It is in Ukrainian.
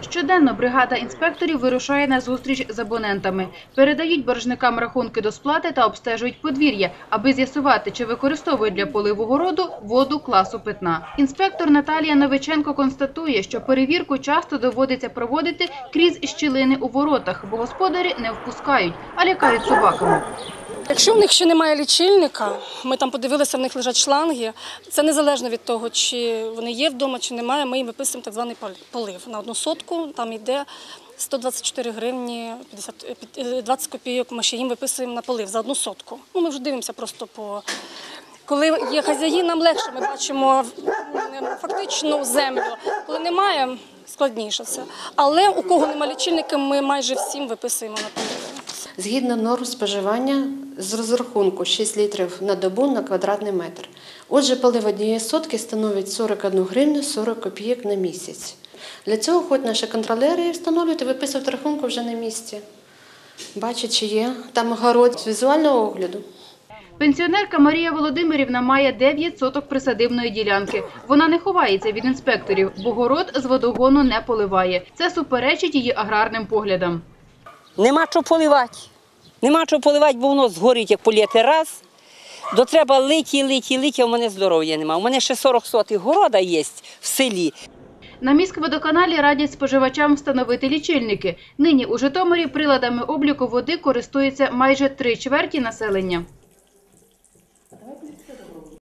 Щоденно бригада інспекторів вирушає на зустріч з абонентами. Передають боржникам рахунки до сплати та обстежують подвір'я, аби з'ясувати, чи використовують для поливу городу воду класу питна. Інспектор Наталія Новиченко констатує, що перевірку часто доводиться проводити крізь щілини у воротах, бо господарі не впускають, а лякають собаками. Якщо в них ще немає лічильника, ми там подивилися, в них лежать шланги. Це незалежно від того, чи вони є вдома, чи немає. Ми їм виписуємо так званий полив. На одну сотку там йде 124 гривні 50, е, 20 копійок. Ми ще їм виписуємо на полив за одну сотку. Ну, ми вже дивимося просто по. Коли є хазяї, нам легше, ми бачимо фактично землю. Коли немає, складніше це. Але у кого немає лічильника, ми майже всім виписуємо на поливи. Згідно норм споживання з розрахунку 6 літрів на добу на квадратний метр. Отже, полив однієї сотки становить 41 гривню 40 копійок на місяць. Для цього хоч наші контролери встановлюють і виписують рахунку вже на місці. Бачать, чи є там огород з візуального огляду. Пенсіонерка Марія Володимирівна має 9 соток присадибної ділянки. Вона не ховається від інспекторів, бо город з водогону не поливає. Це суперечить її аграрним поглядам. Нема що поливати. Нема що поливати, бо воно згорить, як політи раз. До треба литі, литі, литі, а в мене здоров'я нема. У мене ще 40 сотих города є в селі. На міськводоканалі радять споживачам встановити лічильники. Нині у Житомирі приладами обліку води користується майже три чверті населення.